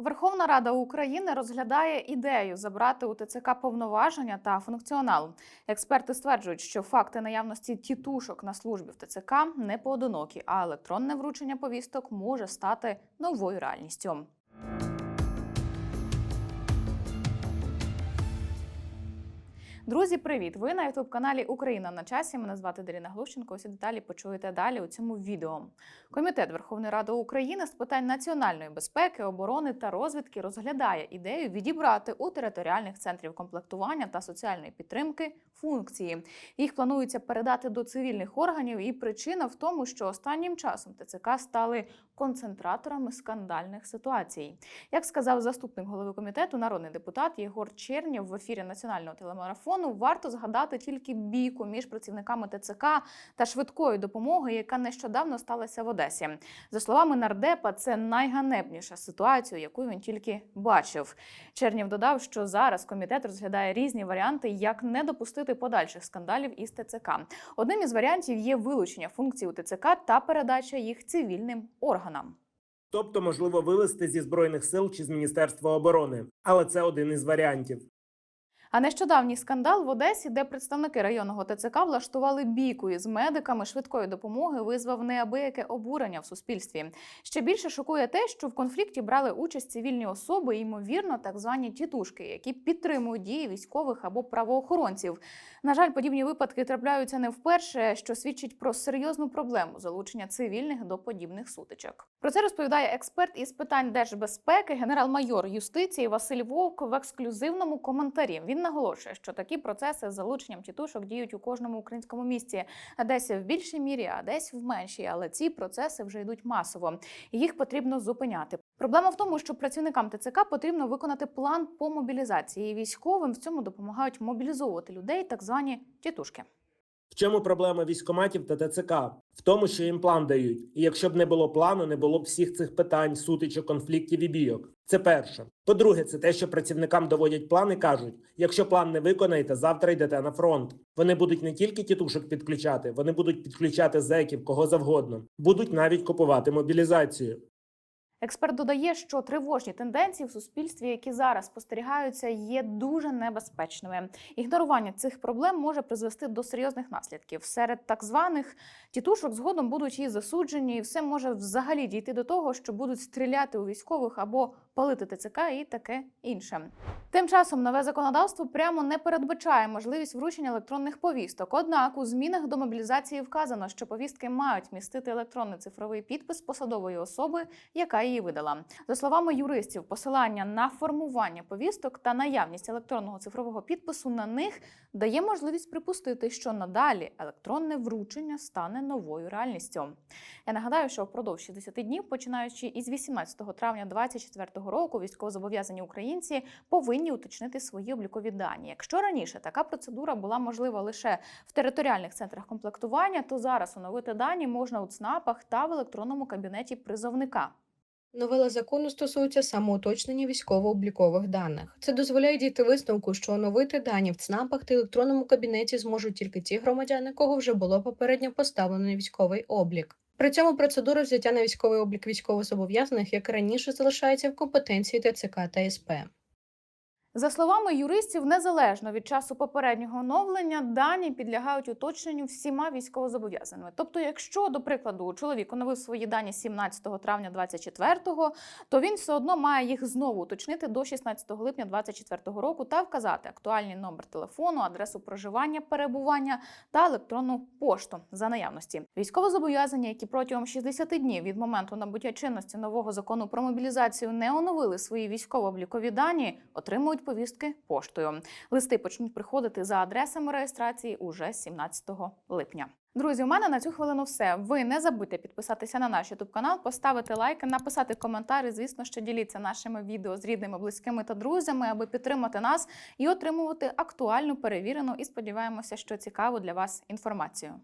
Верховна Рада України розглядає ідею забрати у ТЦК повноваження та функціонал. Експерти стверджують, що факти наявності тітушок на службі в ТЦК не поодинокі, а електронне вручення повісток може стати новою реальністю. Друзі, привіт! Ви на ютуб каналі Україна на часі. Мене звати Даріна Глущенко. Усі деталі почуєте далі у цьому відео. Комітет Верховної Ради України з питань національної безпеки, оборони та розвідки розглядає ідею відібрати у територіальних центрів комплектування та соціальної підтримки функції. Їх планується передати до цивільних органів, і причина в тому, що останнім часом ТЦК стали концентраторами скандальних ситуацій. Як сказав заступник голови комітету, народний депутат Єгор Чернєв в ефірі національного телемарафону, варто згадати тільки бійку між працівниками ТЦК та швидкої допомоги, яка нещодавно сталася в Одесі. За словами нардепа, це найганебніша ситуація, яку він тільки бачив. Чернєв додав, що зараз комітет розглядає різні варіанти, як не допустити подальших скандалів із ТЦК. Одним із варіантів є вилучення функцій у ТЦК та передача їх цивільним органам. Тобто можливо вивести зі збройних сил чи з Міністерства оборони. Але це один із варіантів. А нещодавній скандал в Одесі, де представники районного ТЦК влаштували бійку із медиками швидкої допомоги, визвав неабияке обурення в суспільстві. Ще більше шокує те, що в конфлікті брали участь цивільні особи, ймовірно, так звані тітушки, які підтримують дії військових або правоохоронців. На жаль, подібні випадки трапляються не вперше, що свідчить про серйозну проблему залучення цивільних до подібних сутичок. Про це розповідає експерт із питань держбезпеки, генерал-майор юстиції Василь Вовк в ексклюзивному коментарі. Він наголошує, що такі процеси з залученням тітушок діють у кожному українському місті, а десь в більшій мірі, а десь в меншій. Але ці процеси вже йдуть масово, і їх потрібно зупиняти. Проблема в тому, що працівникам ТЦК потрібно виконати план по мобілізації. І Військовим в цьому допомагають мобілізовувати людей, так звані тітушки. В чому проблема військоматів та ТЦК? В тому, що їм план дають. І якщо б не було плану, не було б всіх цих питань, сутичок, конфліктів і бійок. Це перше. По-друге, це те, що працівникам доводять план і кажуть: якщо план не виконаєте, завтра йдете на фронт. Вони будуть не тільки тітушок підключати, вони будуть підключати зеків, кого завгодно, будуть навіть купувати мобілізацію. Експерт додає, що тривожні тенденції в суспільстві, які зараз спостерігаються, є дуже небезпечними. Ігнорування цих проблем може призвести до серйозних наслідків. Серед так званих тітушок згодом будуть і засуджені, і все може взагалі дійти до того, що будуть стріляти у військових або палити ТЦК і таке інше. Тим часом нове законодавство прямо не передбачає можливість вручення електронних повісток. Однак у змінах до мобілізації вказано, що повістки мають містити електронний цифровий підпис посадової особи, яка її видала. За словами юристів, посилання на формування повісток та наявність електронного цифрового підпису на них дає можливість припустити, що надалі електронне вручення стане новою реальністю. Я нагадаю, що впродовж 60 днів, починаючи із 18 травня 2024 року, військовозобов'язані українці повинні уточнити свої облікові дані. Якщо раніше така процедура була можлива лише в територіальних центрах комплектування, то зараз оновити дані можна у ЦНАПах та в електронному кабінеті призовника. Новела закону стосується самоуточнення військово-облікових даних. Це дозволяє дійти висновку, що оновити дані в ЦНАПах та електронному кабінеті зможуть тільки ті громадяни, кого вже було попередньо поставлено на військовий облік. При цьому процедура взяття на військовий облік військовозобов'язаних, як раніше, залишається в компетенції ТЦК та СП. За словами юристів, незалежно від часу попереднього оновлення, дані підлягають уточненню всіма військовозобов'язаними. Тобто, якщо, до прикладу, чоловік оновив свої дані 17 травня 24-го, то він все одно має їх знову уточнити до 16 липня 24-го року та вказати актуальний номер телефону, адресу проживання, перебування та електронну пошту за наявності. Військовозобов'язані, які протягом 60 днів від моменту набуття чинності нового закону про мобілізацію не оновили свої військово-облікові дані, отримують повістки поштою. Листи почнуть приходити за адресами реєстрації уже 17 липня. Друзі, у мене на цю хвилину все. Ви не забудьте підписатися на наш YouTube канал, поставити лайки, написати коментарі. Звісно, що діліться нашими відео з рідними, близькими та друзями, аби підтримати нас і отримувати актуальну, перевірену і сподіваємося, що цікаву для вас інформацію.